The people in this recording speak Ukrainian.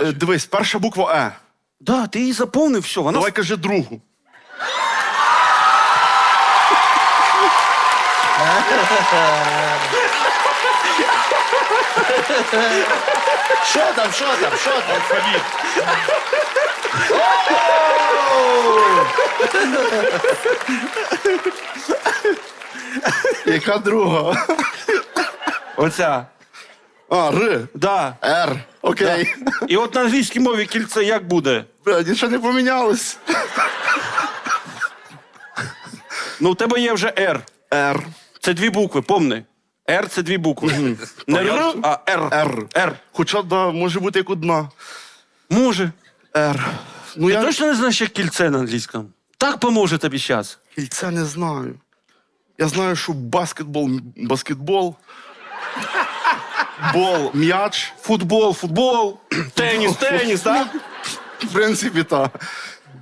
Е, Дивись, перша буква Е. Да, ти її заповнив, все. Вона Давай кажи другу. Що там, що там, що там? Алфавіт. Яка друга? оця. А, Р. Да. Р. Окей. І от на англійській мові кільце як буде? Бля, нічого не помінялось. Ну, у тебе є вже Р. Р. Це дві букви, помни. Р це дві букви. Не Р, а Р. Р. Р. Хоча да, може бути як одна. Може. Р. Ну Ти я точно не знаєш, як кільце на англійському? Так поможе тобі зараз. кільця не знаю. Я знаю, що баскетбол, баскетбол. Бол, м'яч. Футбол, футбол, теніс, теніс, так? В принципі, так.